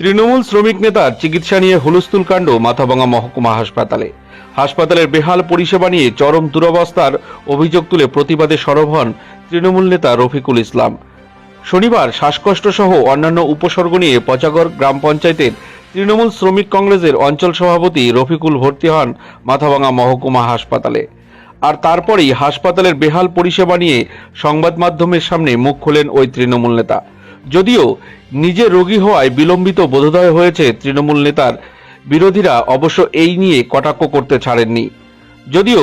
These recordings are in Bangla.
তৃণমূল শ্রমিক নেতার চিকিৎসা নিয়ে হুলস্থুল কাণ্ড মাথাভাঙা মহকুমা হাসপাতালে। হাসপাতালের বেহাল পরিষেবা নিয়ে চরম দুরবস্থার অভিযোগ তুলে প্রতিবাদে সরব হন তৃণমূল নেতা রফিকুল ইসলাম। শনিবার শ্বাসকষ্ট সহ অন্যান্য উপসর্গ নিয়ে পচাগড় গ্রাম পঞ্চায়েতের তৃণমূল শ্রমিক কংগ্রেসের অঞ্চল সভাপতি রফিকুল ভর্তি হন মাথাভাঙা মহকুমা হাসপাতালে। আর তারপরেই হাসপাতালের বেহাল পরিষেবা নিয়ে সংবাদ মাধ্যমের সামনে মুখ খোলেন ওই তৃণমূল নেতা। যদিও নিজে রোগী হওয়ায় বিলম্বিত বোধোদয় হয়েছে তৃণমূল নেতার, বিরোধীরা অবশ্য এই নিয়ে কটাক্ষ করতে ছাড়েননি। যদিও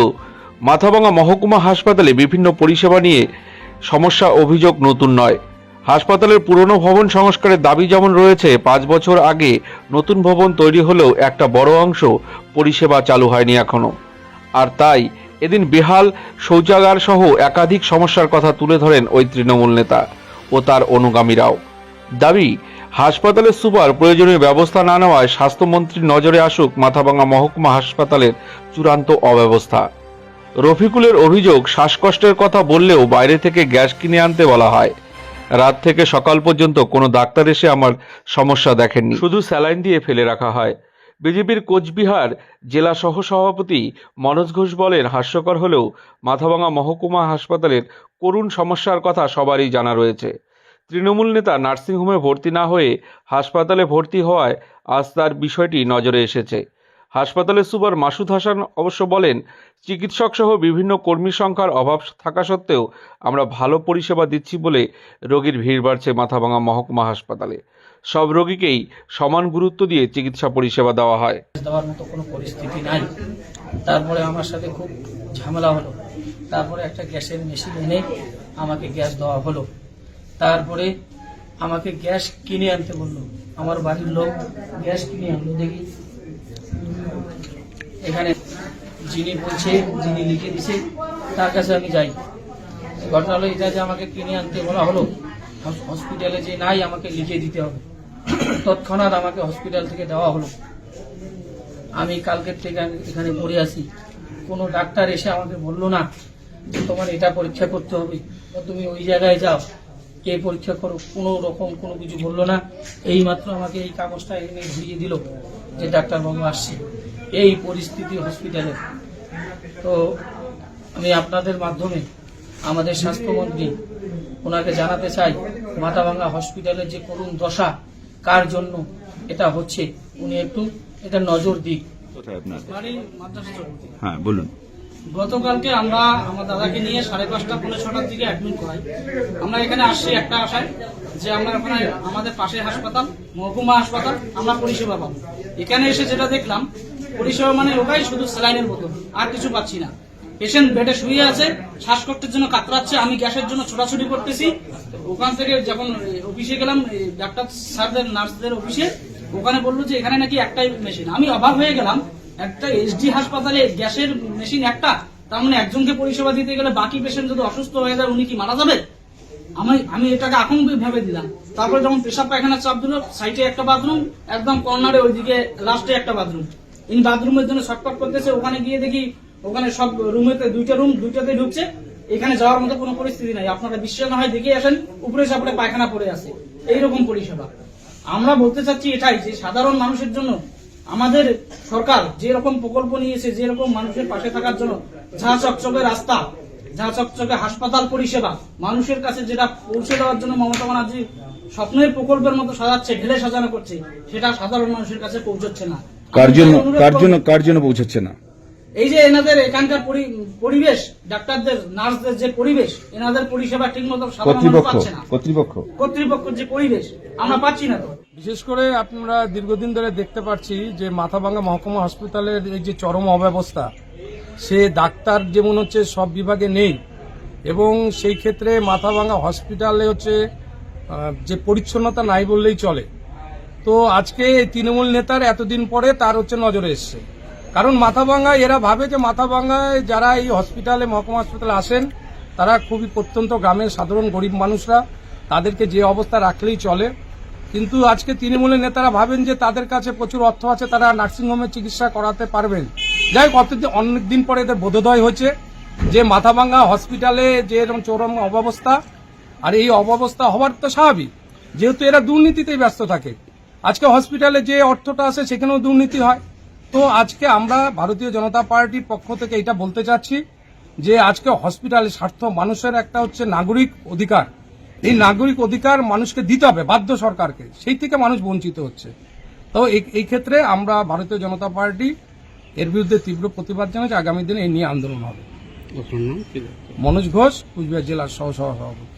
মাথাভাঙা মহকুমা হাসপাতালে বিভিন্ন পরিষেবা নিয়ে সমস্যা অভিযোগ নতুন নয়। হাসপাতালের পুরনো ভবন সংস্কারের দাবি যেমন রয়েছে, পাঁচ বছর আগে নতুন ভবন তৈরি হলেও একটা বড় অংশ পরিষেবা চালু হয়নি এখনও আর তাই এদিন বেহাল, শৌচাগার সহ একাধিক সমস্যার কথা তুলে ধরেন ওই তৃণমূল নেতা। ও তার অনুগামীরাও। দাবি হাসপাতালের সুপার, প্রয়োজনীয় ব্যবস্থা না নেওয়ায় স্বাস্থ্যমন্ত্রীর নজরে আসুক মাথাভাঙা মহকুমা হাসপাতালের চূড়ান্ত অব্যবস্থা। রফিকুলের অভিযোগ, শ্বাসকষ্টের কথা বললেও বাইরে থেকে গ্যাস কিনে আনতে বলা হয়। রাত থেকে সকাল পর্যন্ত কোনো ডাক্তার এসে আমার সমস্যা দেখেননি। শুধু স্যালাইন দিয়ে ফেলে রাখা হয়। বিজেপির কোচবিহার জেলা সহসভাপতি মনোজ ঘোষ বলেন, হাস্যকর হলেও মাথাভাঙা মহকুমা হাসপাতালের করুণ সমস্যার কথা সবারই জানা রয়েছে। তৃণমূল নেতা নার্সিংহোমে ভর্তি না হয়ে হাসপাতালে ভর্তি হওয়ায় আজ তার বিষয়টি নজরে এসেছে। হাসপাতালের সুপার মাসুদ হাসান অবশ্য বলেন চিকিৎসক সহ বিভিন্ন কর্মী সংখ্যার অভাব থাকা সত্ত্বেও আমরা ভালো পরিষেবা দিচ্ছি বলে রোগীর ভিড় বাড়ছে মাথাভাঙা মহকুমা হাসপাতালে। সব রোগীকেই সমান গুরুত্ব দিয়ে চিকিৎসা পরিষেবা দেওয়া হয়। দেওয়ার মতো কোনো পরিস্থিতি নাই। তারপরে আমার সাথে খুব ঝামেলা হলো। তারপরে একটা গ্যাসের মেশিন এনে আমাকে গ্যাস দেওয়া হলো। তারপরে আমাকে গ্যাস কিনে আনতে বলল। আমার বাড়ির লোক গ্যাস কিনে আনলো। দেখি এখানে যিনি বলছে, যিনি লিখে দিছে, তার কাছে আমি যাই। ঘটনা হলো এটা যে আমাকে কিনে আনতে বলা হলো, হস- হসপিটালে যে নাই, আমাকে লিখে দিতে হবে। তৎক্ষণাৎ আমাকে হসপিটাল থেকে দেওয়া হলো। আমি কালকের থেকে এখানে পড়ে আসি কোনো ডাক্তার এসে আমাকে বলল না তোমার এটা পরীক্ষা করতে হবে তুমি ওই জায়গায় যাও। কে পরীক্ষা করো? কোনো রকম কোনো কিছু বলল না। এই মাত্র আমাকে এই কাগজটা এনে ধরিয়ে দিল যে ডাক্তারবাবু আসছে। এই পরিস্থিতি হসপিটালে তো আমি আপনাদের মাধ্যমে আমাদের স্বাস্থ্যমন্ত্রী ওনাকে জানাতে চাই মাথাভাঙ্গা হসপিটালের যে করুণ দশা কার জন্য এটা হচ্ছে? উনি একটু এটা নজর দিক। হ্যাঁ বলুন। গতকালকে আমরা আমার দাদাকে নিয়ে সাড়ে পাঁচটা পনেরো ছটার দিকে অ্যাডমিট করাই। আমরা এখানে আসছি একটা আশায় যে আমরা ওখানে আমাদের পাশে হাসপাতাল মহকুমা হাসপাতাল আমরা পরিষেবা পাবো। এখানে এসে যেটা দেখলাম পরিষেবা মানে ওটাই শুধু স্যালাইনের বোতল আর কিছু পাচ্ছি না। পেশেন্ট বেডে শুয়ে আছে, শ্বাসকষ্টের জন্য কাতরাচ্ছে, আমি গ্যাসের জন্য ছোটাছুটি করতেছি। ওখান থেকে যখন অফিসে গেলাম ডাক্তার স্যারদের, নার্সদের অফিসে, ওখানে বলল যে, এখানে নাকি একটাই মেশিন আমি অভাব হয়ে গেলাম, একটা এসডি হাসপাতালে গ্যাসের মেশিন একটা, তার মানে একজনকে পরিষেবা দিতে গেলে বাকি পেশেন্ট যদি অসুস্থ হয়ে যায়, উনি কি মারা যাবে? আমি আমি এটাকে এখন ভেবে দিলাম। তারপরে যখন পেশাব পায়খানা চাপ দিল সাইডে একটা বাথরুম একদম কর্নারে ওইদিকে লাস্টে একটা বাথরুম ইনি বাথরুমের জন্য শর্টকাট করতেছে, ওখানে গিয়ে দেখি, ওখানে সব রুমেতে দুইটা রুম, দুইটাতে ঢুকছে। এখানে যাওয়ার মতো কোনো পরিস্থিতি নাই। আপনারা বিশ্বাস না হয় দেখে আসেন, উপরে সাপড়ে পায়খানা পড়ে আছে। এইরকম পরিষেবা। আমরা বলতে চাচ্ছি এটাই যে, সাধারণ মানুষের জন্য আমাদের সরকার যে রকম প্রকল্প নিয়েছে যে রকম মানুষের পাশে থাকার জন্য ঝাঁ চকচকে রাস্তা, ঝাঁ চকচকে হাসপাতাল পরিষেবা, মানুষের কাছে যেটা পৌঁছে দেওয়ার জন্য মমতা ব্যানার্জি স্বপ্নের প্রকল্পের মতো সাজাচ্ছে, ঢেলে সাজানো করছে, সেটা সাধারণ মানুষের কাছে পৌঁছচ্ছে না। কার জন্য কার জন্য কার জন্য পৌঁছাচ্ছে না। এই যে এনাদের এখানকার পরি- পরিবেশ ডাক্তারদের নার্সদের যে পরিবেশ এনাদের পরিষেবা ঠিক মতো কর্তৃপক্ষ কর্তৃপক্ষ। কর্তৃপক্ষের যে পরিবেশ আমরা পাচ্ছি না তো। বিশেষ করে আমরা দীর্ঘদিন ধরে দেখতে পাচ্ছি যে মাথাভাঙ্গা মহকুমা হসপিটালের এই যে চরম অব্যবস্থা সে ডাক্তার যেমন হচ্ছে সব বিভাগে নেই এবং সেই ক্ষেত্রে মাথাভাঙ্গা হসপিটালে হচ্ছে আহ, যে পরিচ্ছন্নতা নাই বললেই চলে। তো আজকে তৃণমূল নেতার এতদিন পরে তার হচ্ছে নজরে এসছে। কারণ মাথাভাঙ্গা এরা ভাবে যে মাথাভাঙ্গায় যারা এই হসপিটালে, মহকুমা হাসপাতালে আসেন, তারা খুবই প্রত্যন্ত গ্রামের সাধারণ গরিব মানুষরা, তাদেরকে যে অবস্থা রাখলেই চলে। কিন্তু আজকে তৃণমূলের নেতারা ভাবেন যে তাদের কাছে প্রচুর অর্থ আছে, তারা নার্সিংহোমে চিকিৎসা করাতে পারবেন। যাই হোক অনেক দিন পরে এদের বোধোদয় হয়েছে যে মাথাভাঙ্গা হসপিটালে যে এরকম চরম অব্যবস্থা আর এই অব্যবস্থা হওয়ার তো স্বাভাবিক। যেহেতু এরা দুর্নীতিতেই ব্যস্ত থাকে। আজকে হসপিটালে যে অর্থটা আসে সেখানেও দুর্নীতি হয়। তো আজকে আমরা ভারতীয় জনতা পার্টির পক্ষ থেকে এটা বলতে চাচ্ছি যে আজকে হসপিটালে স্বার্থ মানুষের একটা হচ্ছে নাগরিক অধিকার। এই নাগরিক অধিকার মানুষকে দিতে হবে বাধ্য সরকারকে। সেই থেকে মানুষ বঞ্চিত হচ্ছে। তো এই- এই ক্ষেত্রে আমরা ভারতীয় জনতা পার্টি এর বিরুদ্ধে তীব্র প্রতিবাদ জানাচ্ছি আগামী দিনে এই নিয়ে আন্দোলন হবে। মনোজ ঘোষ কুচবিহার জেলার সহ সভাপতি